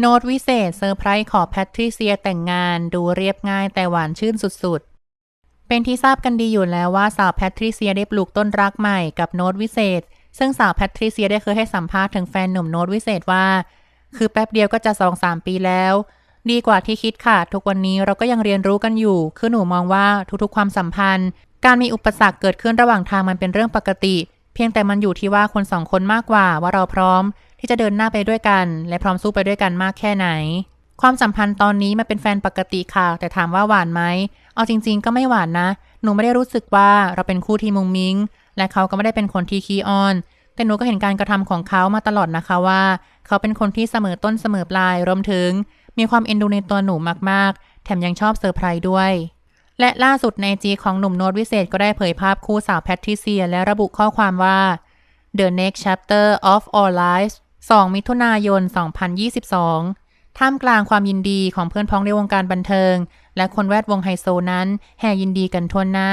โน้ตวิเศษเซอร์ไพรส์ขอแพทริเซียแต่งงานดูเรียบง่ายแต่หวานชื่นสุดๆ เป็นที่ทราบกันดีอยู่แล้วว่าสาวแพทริเซียได้ปลูกต้นรักใหม่กับโน้ตวิเศษ ซึ่งสาวแพทริเซียได้เคยให้สัมภาษณ์ถึงแฟนหนุ่มโน้ตวิเศษว่า คือแป๊บเดียวก็จะสองสามปีแล้ว ดีกว่าที่คิดค่ะ ทุกวันนี้เราก็ยังเรียนรู้กันอยู่ คือหนูมองว่าทุกๆ ความสัมพันธ์ การมีอุปสรรคเกิดขึ้นระหว่างทางมันเป็นเรื่องปกติเพียงแต่มันอยู่ที่ว่าคนสองคนมากกว่าว่าเราพร้อม ที่จะเดินหน้าไปด้วยกัน และพร้อมสู้ไปด้วยกันมากแค่ไหน ความสัมพันธ์ตอนนี้มันเป็นแฟนปกติค่ะ แต่ถามว่าหวานไหมเอาจริง ๆ ก็ไม่หวานนะ หนูไม่ได้รู้สึกว่าเราเป็นคู่ที่มุงมิง และเขาก็ไม่ได้เป็นคนที่ขี้อ้อนแต่หนูก็เห็นการกระทำของเขามาตลอดนะคะว่า เขาเป็นคนที่เสมอต้นเสมอปลายรวมถึง มีความเอ็นดูในตัวหนูมากๆ แถมยังชอบเซอร์ไพรส์ด้วย และล่าสุดในจีของหนุ่มโน้ตวิเศษก็ได้เผยภาพคู่สาวแพทริเซีย และระบุข้อความว่า The next chapter of our lives 2 มิถุนายน 2022 ท่ามกลางความยินดีของเพื่อนพ้องในวงการบันเทิง และคนแวดวงไฮโซนั้น แห่ยินดีกันทั่วหน้า